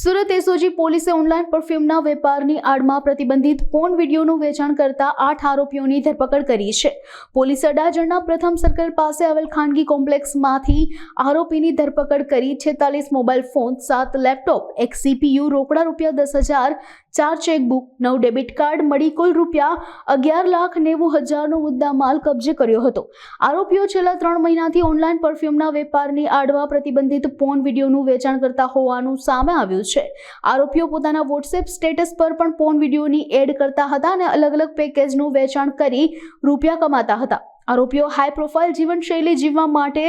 Surat SOG પોલીસે online પરફ્યુમના વેપારની આડમાં પ્રતિબંધિત પોર્ન વિડીયોનું વેચાણ કરતા આઠ આરોપીઓની ધરપકડ કરી છે. પોલીસે અડાજણના પ્રથમ સર્કલ પાસે આવેલ ખાનગી કોમ્પ્લેક્સમાંથી આરોપીની ધરપકડ કરી છેતાલીસ મોબાઈલ ફોન, સાત લેપટોપ, એક સીપીયુ, રોકડા રૂપિયા દસ હજાર, ચાર ચેકબુક, નવ ડેબિટ કાર્ડ, મળી કુલ રૂપિયા અગિયાર લાખ નેવું હજારનો મુદ્દા માલ કબજે કર્યો હતો. આરોપીઓ છેલ્લા ત્રણ મહિનાથી ઓનલાઈન પરફ્યુમના વેપારની આડવા પ્રતિબંધિત પોર્ન વિડીયોનું વેચાણ કરતા હોવાનું સામે આવ્યું છે. આરોપીઓ પોતાના વોટ્સએપ સ્ટેટસ પર પણ પોર્ન વિડીયોની એડ કરતા હતા અને અલગ અલગ પેકેજનું વેચાણ કરી રૂપિયા કમાતા હતા. આરોપીઓ હાઈ પ્રોફાઇલ જીવનશૈલી જીવવા માટે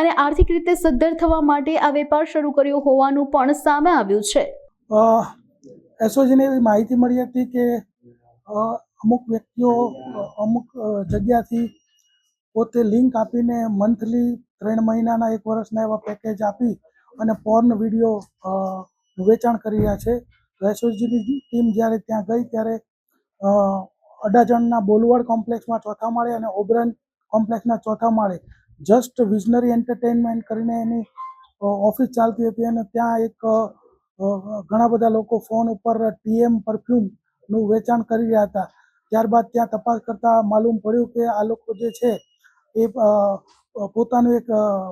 અને આર્થિક રીતે સદ્ધર થવા માટે આ વેપાર શરૂ કર્યો હોવાનું પણ સામે આવ્યું છે. એસઓજીને એવી માહિતી મળી હતી કે અમુક વ્યક્તિઓ, અમુક જગ્યાથી પોતે લિંક આપીને મંથલી ત્રણ મહિનાના એક વર્ષના એવા પેકેજ આપી અને પોર્ન વીડિયો વેચાણ કરી રહ્યા છે. તો એસઓજીની ટીમ જ્યારે ત્યાં ગઈ ત્યારે અડાજણના બોલવાડ કોમ્પ્લેક્સમાં ચોથા માળે અને ઓબરન કોમ્પ્લેક્સના ચોથા માળે જસ્ટ વિઝનરી એન્ટરટેનમેન્ટ કરીને એની ઓફિસ ચાલતી હતી અને ત્યાં એક ઘણા બધા લોકો ફોન ઉપર ટીએમ પરફ્યુમનું વેચાણ કરી રહ્યા હતા. ત્યારબાદ ત્યાં તપાસ કરતા માલુમ પડ્યું કે આ લોકો જે છે એ પોતાનું એક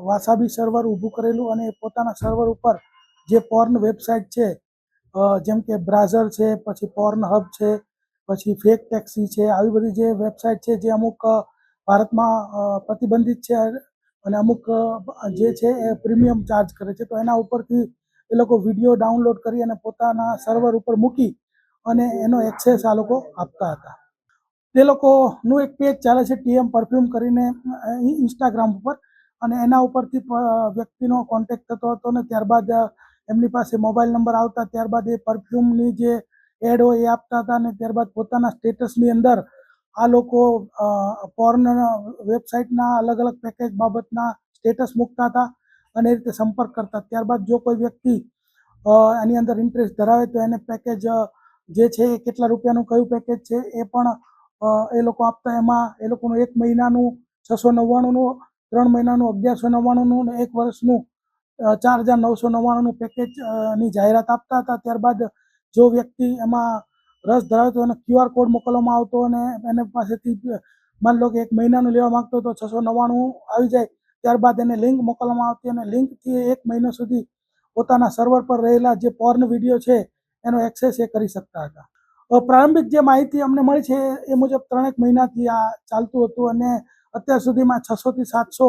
વાસાબી સર્વર ઊભું કરેલું અને પોતાના સર્વર ઉપર જે પોર્ન વેબસાઇટ છે જેમ કે બ્રાઝર છે, પછી પોર્ન હબ છે, પછી ફેક ટેક્સી છે, આવી બધી જે વેબસાઇટ છે જે અમુક ભારતમાં પ્રતિબંધિત છે અને અમુક જે છે એ પ્રીમિયમ ચાર્જ કરે છે. તો એના ઉપરથી એ લોકો વીડિયો ડાઉનલોડ કરી અને પોતાના સર્વર ઉપર મૂકી અને એનો એક્સેસ આ લોકો આપતા હતા. તે લોકોનું એક પેજ ચાલે છે ટીએમ પરફ્યુમ કરીને ઇન્સ્ટાગ્રામ ઉપર અને એના ઉપરથી વ્યક્તિનો કોન્ટેક્ટ થતો હતો ને ત્યારબાદ એમની પાસે મોબાઈલ નંબર આવતા ત્યારબાદ એ પરફ્યુમની જે એડ હોય એ આપતા હતા અને ત્યારબાદ પોતાના સ્ટેટસની અંદર આ લોકો પોર્ન વેબસાઇટના અલગ અલગ પેકેજ બાબતના સ્ટેટસ મૂકતા હતા અને એ રીતે સંપર્ક કરતા. ત્યારબાદ જો કોઈ વ્યક્તિ એની અંદર ઇન્ટરેસ્ટ ધરાવે તો એને પેકેજ જે છે એ કેટલા રૂપિયાનું કયું પેકેજ છે એ પણ એ લોકો આપતા. એમાં એ લોકોનું એક મહિનાનું છસો નવ્વાણુંનું, ત્રણ મહિનાનું અગિયારસો નવ્વાણુંનું અને એક વર્ષનું ચાર હજાર નવસો નવ્વાણુંનું પેકેજની જાહેરાત આપતા હતા. ત્યારબાદ જો વ્યક્તિ એમાં રસ ધરાવતો અને ક્યુઆર કોડ મોકલવામાં આવતો અને એને પાસેથી માની લો કે એક મહિનાનું લેવા માંગતો તો છસો નવ્વાણું આવી જાય. ત્યારબાદ એને લિંક મોકલવામાં આવતી અને લિંકથી એક મહિનો સુધી પોતાના સર્વર પર રહેલા જે પોર્ન વીડિયો છે, એનો એક્સેસ એ કરી શકતા હતા. પ્રારંભિક જે માહિતી અમને મળી છે, એ મુજબ ત્રણેક મહિનાથી આ ચાલતું હતું અને અત્યાર સુધીમાં છસોથી સાતસો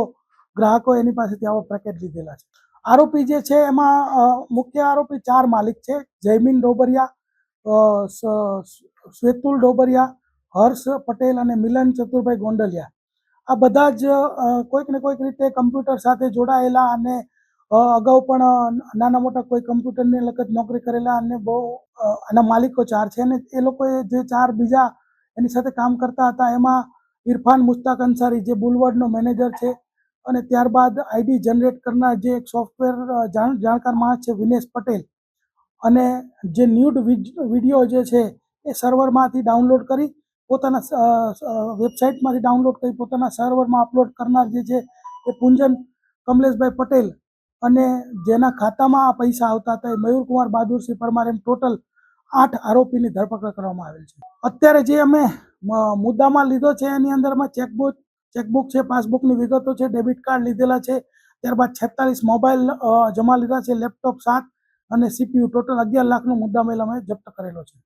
ગ્રાહકો એની પાસેથી આવા પેકેજ લીધેલા છે. આરોપી જે છે એમાં મુખ્ય આરોપી ચાર માલિક છે. જયમીન ડોબરિયા શ્વેતુલ ડોબરિયા, હર્ષ પટેલ અને મિલન ચતુરભાઈ ગોંડલિયા. આ બધા જ કોઈક ને કોઈક રીતે કમ્પ્યુટર સાથે જોડાયેલા અને અગાઉ પણ નાના મોટા કોઈ કમ્પ્યુટરની લગત નોકરી કરેલા અને બહુ આના માલિકો ચાર છે. અને એ લોકોએ જે ચાર બીજા એની સાથે કામ કરતા હતા, એમાં ઇરફાન મુસ્તાક અંસારી જે બુલવર્ડનો મેનેજર છે અને ત્યારબાદ આઈડી જનરેટ કરનાર જે એક સોફ્ટવેર જાણ, જાણકાર માણસ છે, વિનેશ પટેલ. અને જે ન્યૂડ વીડિયો જે છે, એ સર્વરમાંથી ડાઉનલોડ કરી, પોતાના વેબસાઇટમાંથી ડાઉનલોડ કરી, પોતાના સર્વરમાં અપલોડ કરનાર જે છે, એ પુંજન કમલેશભાઈ પટેલ. અને જેના ખાતામાં આ પૈસા આવતા હતા, એ મયુરકુમાર બહાદુરસિંહ પરમાર એમ ટોટલ આઠ આરોપીની ધરપકડ કરવામાં આવેલ છે. અત્યારે જે અમે મુદ્દામાં લીધો છે, એની અંદરમાં ચેકબુક ચેકબુક છે, પાસબુકની વિગતો છે, ડેબિટ કાર્ડ લીધેલા છે, ત્યારબાદ છેતાલીસ મોબાઈલ જમા લીધા છે, લેપટોપ સાત અને સીપીયુ ટોટલ અગિયાર લાખનો મુદ્દામેલ અમે જપ્ત કરેલો છે.